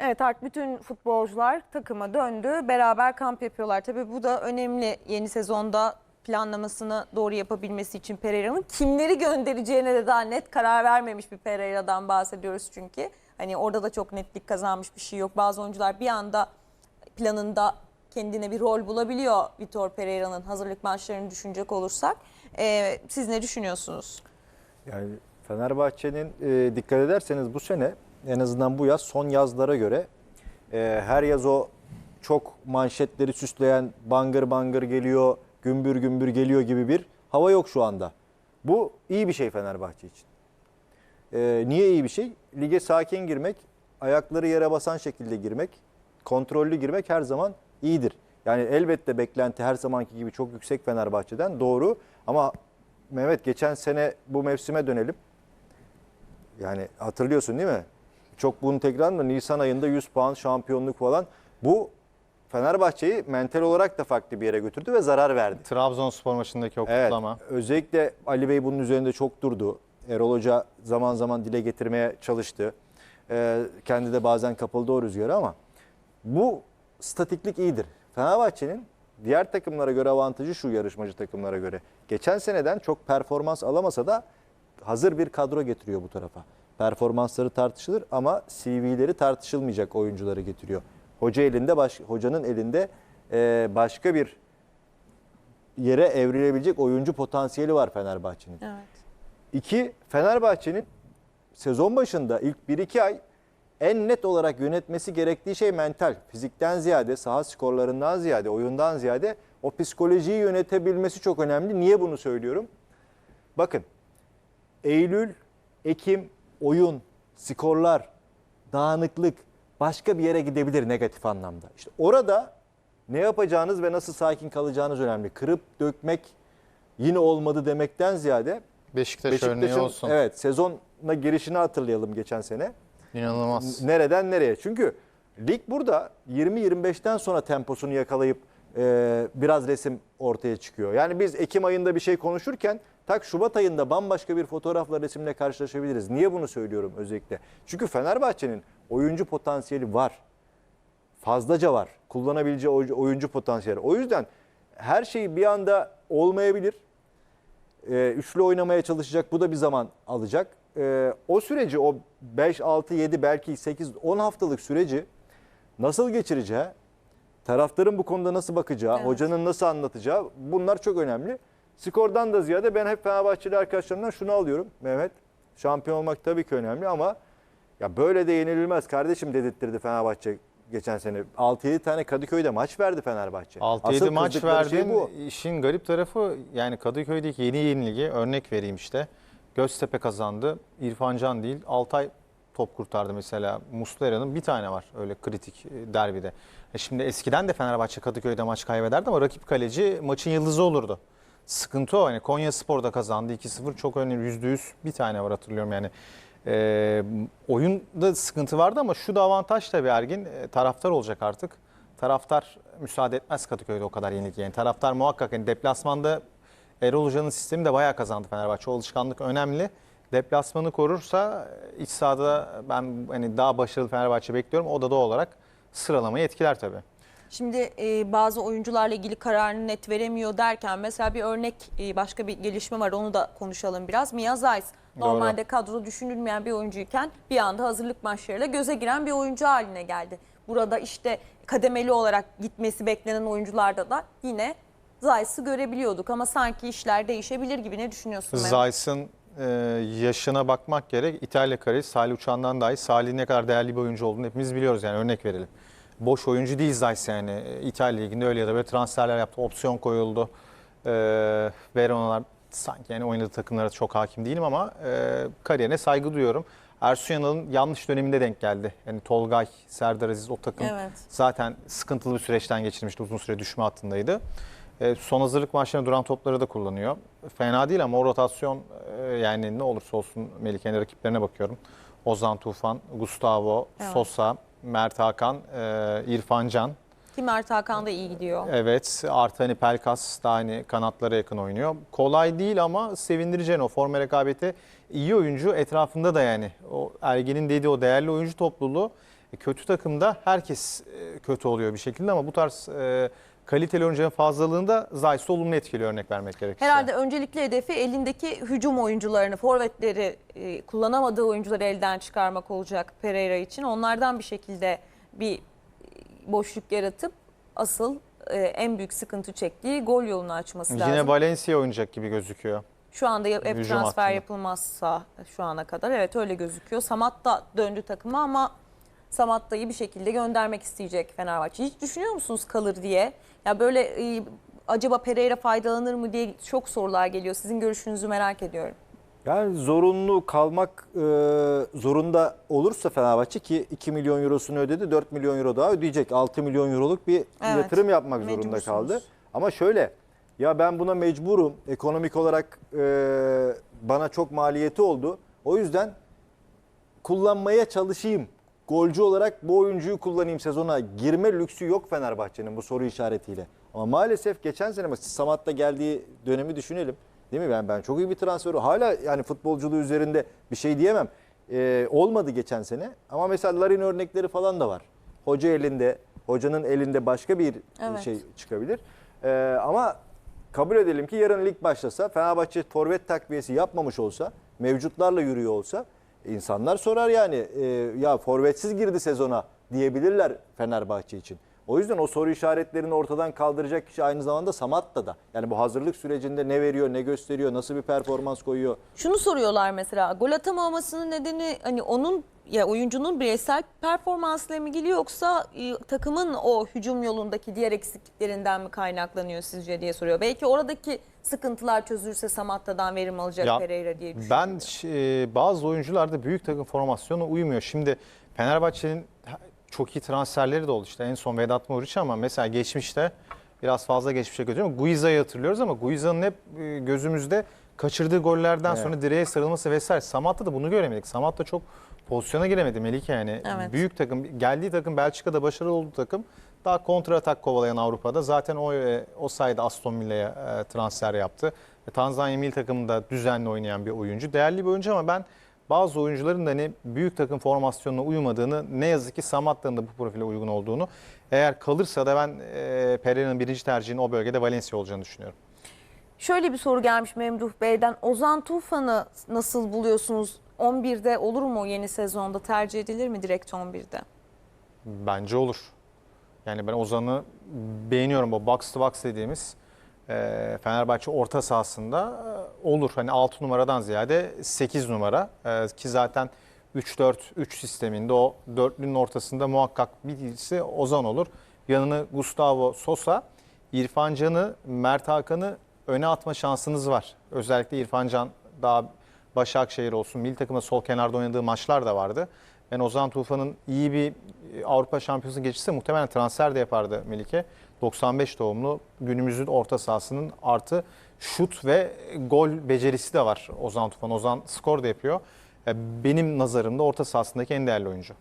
Evet artık bütün futbolcular takıma döndü. Beraber kamp yapıyorlar. Tabii bu da önemli yeni sezonda planlamasını doğru yapabilmesi için Pereira'nın. Kimleri göndereceğine de daha net karar vermemiş bir Pereira'dan bahsediyoruz çünkü. Hani orada da çok netlik kazanmış bir şey yok. Bazı oyuncular bir anda planında kendine bir rol bulabiliyor Vitor Pereira'nın hazırlık maçlarını düşünecek olursak. Ee, siz ne düşünüyorsunuz? Yani Fenerbahçe'nin e, dikkat ederseniz bu sene en azından bu yaz son yazlara göre e, her yaz o çok manşetleri süsleyen bangır bangır geliyor, gümbür gümbür geliyor gibi bir hava yok şu anda. Bu iyi bir şey Fenerbahçe için. E, niye iyi bir şey? Lige sakin girmek, ayakları yere basan şekilde girmek, kontrollü girmek her zaman iyidir. Yani elbette beklenti her zamanki gibi çok yüksek Fenerbahçe'den doğru ama Mehmet geçen sene bu mevsime dönelim. Yani hatırlıyorsun değil mi? Çok bunu tekrarında Nisan ayında 100 puan şampiyonluk falan. Bu Fenerbahçe'yi mental olarak da farklı bir yere götürdü ve zarar verdi. Trabzonspor maçındaki o Evet, kutlama. özellikle Ali Bey bunun üzerinde çok durdu. Erol Hoca zaman zaman dile getirmeye çalıştı. Ee, kendi de bazen kapıldı o rüzgara ama bu statiklik iyidir. Fenerbahçe'nin diğer takımlara göre avantajı şu yarışmacı takımlara göre. Geçen seneden çok performans alamasa da hazır bir kadro getiriyor bu tarafa. Performansları tartışılır ama CV'leri tartışılmayacak oyuncuları getiriyor. Hoca elinde baş, hocanın elinde e, başka bir yere evrilebilecek oyuncu potansiyeli var Fenerbahçe'nin. Evet. İki, Fenerbahçe'nin sezon başında ilk 1-2 ay en net olarak yönetmesi gerektiği şey mental. Fizikten ziyade, saha skorlarından ziyade, oyundan ziyade o psikolojiyi yönetebilmesi çok önemli. Niye bunu söylüyorum? Bakın, Eylül, Ekim, oyun, skorlar, dağınıklık başka bir yere gidebilir negatif anlamda. İşte orada ne yapacağınız ve nasıl sakin kalacağınız önemli. Kırıp dökmek yine olmadı demekten ziyade Beşiktaş, örneği olsun. evet sezona girişini hatırlayalım geçen sene. İnanılmaz. Nereden nereye? Çünkü lig burada 20-25'ten sonra temposunu yakalayıp e, biraz resim ortaya çıkıyor. Yani biz Ekim ayında bir şey konuşurken tak Şubat ayında bambaşka bir fotoğrafla resimle karşılaşabiliriz. Niye bunu söylüyorum özellikle? Çünkü Fenerbahçe'nin oyuncu potansiyeli var. Fazlaca var. Kullanabileceği oy- oyuncu potansiyeli. O yüzden her şey bir anda olmayabilir. E, üçlü oynamaya çalışacak. Bu da bir zaman alacak. E, o süreci o 5, 6, 7 belki 8, 10 haftalık süreci nasıl geçireceği, taraftarın bu konuda nasıl bakacağı, Evet. hocanın nasıl anlatacağı bunlar çok önemli. Skordan da ziyade ben hep Fenerbahçeli arkadaşlarımdan şunu alıyorum Mehmet. Şampiyon olmak tabii ki önemli ama ya böyle de yenililmez kardeşim dedirttirdi Fenerbahçe geçen sene. 6-7 tane Kadıköy'de maç verdi Fenerbahçe. 6-7 Asıl maç kızdıkları şey bu. İşin garip tarafı yani Kadıköy'deki yeni yenilgi örnek vereyim işte. Göztepe kazandı. İrfan Can değil. Altay top kurtardı mesela. Muslera'nın bir tane var öyle kritik e, derbide. E şimdi eskiden de Fenerbahçe Kadıköy'de maç kaybederdi ama rakip kaleci maçın yıldızı olurdu. Sıkıntı o. Hani Konya Spor'da kazandı 2-0 çok önemli %100 bir tane var hatırlıyorum yani. E, oyunda sıkıntı vardı ama şu da avantaj tabii Ergin e, taraftar olacak artık. Taraftar müsaade etmez Kadıköy'de o kadar yenilgi. Yani taraftar muhakkak hani deplasmanda Erol Hoca'nın sistemi de bayağı kazandı Fenerbahçe. O alışkanlık önemli. Deplasmanı korursa e, iç sahada ben hani daha başarılı Fenerbahçe bekliyorum. O da doğal olarak sıralamayı etkiler tabii. Şimdi e, bazı oyuncularla ilgili kararını net veremiyor derken mesela bir örnek e, başka bir gelişme var onu da konuşalım biraz. Mia Zayt normalde kadro düşünülmeyen bir oyuncuyken bir anda hazırlık maçlarıyla göze giren bir oyuncu haline geldi. Burada işte kademeli olarak gitmesi beklenen oyuncularda da yine Zayt'sı görebiliyorduk ama sanki işler değişebilir gibi ne düşünüyorsun? Zayt'sın e, yaşına bakmak gerek. İtalya karesi Salih Uçan'dan dahi Salih'in ne kadar değerli bir oyuncu olduğunu hepimiz biliyoruz yani örnek verelim. Boş oyuncu değil Zayt yani. E, İtalya Ligi'nde öyle ya da böyle transferler yaptı. Opsiyon koyuldu. E, Verona'lar sanki yani oynadığı takımlara çok hakim değilim ama e, kariyerine saygı duyuyorum. Ersun Yanal'ın yanlış döneminde denk geldi. Yani Tolgay, Serdar Aziz o takım Evet. zaten sıkıntılı bir süreçten geçirmişti. Uzun süre düşme hattındaydı. E, son hazırlık maçlarında duran topları da kullanıyor. Fena değil ama o rotasyon e, yani ne olursa olsun Melike'nin rakiplerine bakıyorum. Ozan Tufan, Gustavo, Evet. Sosa, Mert Hakan, e, İrfan Can. Ki Mert Hakan da iyi gidiyor. Evet artı hani Pelkas da hani kanatlara yakın oynuyor. Kolay değil ama sevindirici o forma rekabeti. iyi oyuncu etrafında da yani o Ergen'in dediği o değerli oyuncu topluluğu E, Kötü takımda herkes e, kötü oluyor bir şekilde ama bu tarz e, kaliteli oyuncuların fazlalığında Zayt'ı olumlu etkiliyor örnek vermek gerekirse. Herhalde öncelikli hedefi elindeki hücum oyuncularını, forvetleri, e, kullanamadığı oyuncuları elden çıkarmak olacak Pereira için. Onlardan bir şekilde bir e, boşluk yaratıp asıl e, en büyük sıkıntı çektiği gol yolunu açması Yine lazım. Valencia oynayacak gibi gözüküyor. Şu anda hep Hücum transfer hattında. yapılmazsa şu ana kadar evet öyle gözüküyor. Samat da döndü takıma ama Samatta'yı bir şekilde göndermek isteyecek Fenerbahçe. Hiç düşünüyor musunuz kalır diye? Ya böyle e, acaba Pereira faydalanır mı diye çok sorular geliyor. Sizin görüşünüzü merak ediyorum. Yani zorunlu kalmak e, zorunda olursa Fenerbahçe ki 2 milyon eurosunu ödedi 4 milyon euro daha ödeyecek. 6 milyon euroluk bir Evet, yatırım yapmak zorunda kaldı. Ama şöyle ya ben buna mecburum ekonomik olarak e, bana çok maliyeti oldu. O yüzden kullanmaya çalışayım. Golcü olarak bu oyuncuyu kullanayım sezona girme lüksü yok Fenerbahçe'nin bu soru işaretiyle. Ama maalesef geçen sene mesela Samat'ta geldiği dönemi düşünelim. Değil mi? Ben ben çok iyi bir transfer. Hala yani futbolculuğu üzerinde bir şey diyemem. Ee, olmadı geçen sene. Ama mesela Larin örnekleri falan da var. Hoca elinde, hocanın elinde başka bir Evet. şey çıkabilir. Ee, ama kabul edelim ki yarın lig başlasa Fenerbahçe forvet takviyesi yapmamış olsa, mevcutlarla yürüyor olsa insanlar sorar yani e, ya forvetsiz girdi sezona diyebilirler Fenerbahçe için. O yüzden o soru işaretlerini ortadan kaldıracak kişi aynı zamanda Samatta da. Yani bu hazırlık sürecinde ne veriyor, ne gösteriyor, nasıl bir performans koyuyor. Şunu soruyorlar mesela gol atamamasının nedeni hani onun ya oyuncunun bireysel performansıyla mı ilgili yoksa e, takımın o hücum yolundaki diğer eksikliklerinden mi kaynaklanıyor sizce diye soruyor. Belki oradaki sıkıntılar çözülürse Samatta'dan verim alacak Ya, Pereira diye düşünüyorum. Ben e, bazı oyuncularda büyük takım formasyonu uymuyor. Şimdi Fenerbahçe'nin çok iyi transferleri de oldu. İşte en son Vedat Muriç ama mesela geçmişte biraz fazla geçmişe götürüyorum. Guiza'yı hatırlıyoruz ama Guiza'nın hep e, gözümüzde kaçırdığı gollerden Evet. sonra direğe sarılması vesaire. Samatta da bunu göremedik. Samatta çok pozisyona giremedi Melike yani. Evet. Büyük takım, geldiği takım Belçika'da başarılı olduğu takım. Daha kontra atak kovalayan Avrupa'da. Zaten o, e, o sayede Aston Villa'ya e, transfer yaptı. Ve Tanzanya milli takımında düzenli oynayan bir oyuncu. Değerli bir oyuncu ama ben bazı oyuncuların da hani büyük takım formasyonuna uymadığını, ne yazık ki Samatta'nın da bu profile uygun olduğunu, eğer kalırsa da ben e, Pereira'nın birinci tercihinin o bölgede Valencia olacağını düşünüyorum. Şöyle bir soru gelmiş Memduh Bey'den. Ozan Tufan'ı nasıl buluyorsunuz? 11'de olur mu yeni sezonda? Tercih edilir mi direkt 11'de? Bence olur. Yani ben Ozan'ı beğeniyorum. O box to box dediğimiz e, Fenerbahçe orta sahasında e, olur. Hani 6 numaradan ziyade 8 numara E, ki zaten 3-4-3 sisteminde o dörtlünün ortasında muhakkak birisi Ozan olur. Yanını Gustavo Sosa, İrfan Can'ı, Mert Hakan'ı öne atma şansınız var. Özellikle İrfan Can daha Başakşehir olsun, milli takımda sol kenarda oynadığı maçlar da vardı. Ben Ozan Tufan'ın iyi bir e, Avrupa Şampiyonası geçirse muhtemelen transfer de yapardı Melike. 95 doğumlu günümüzün orta sahasının artı şut ve gol becerisi de var Ozan Tufan. Ozan skor da yapıyor. E, Benim nazarımda orta sahasındaki en değerli oyuncu.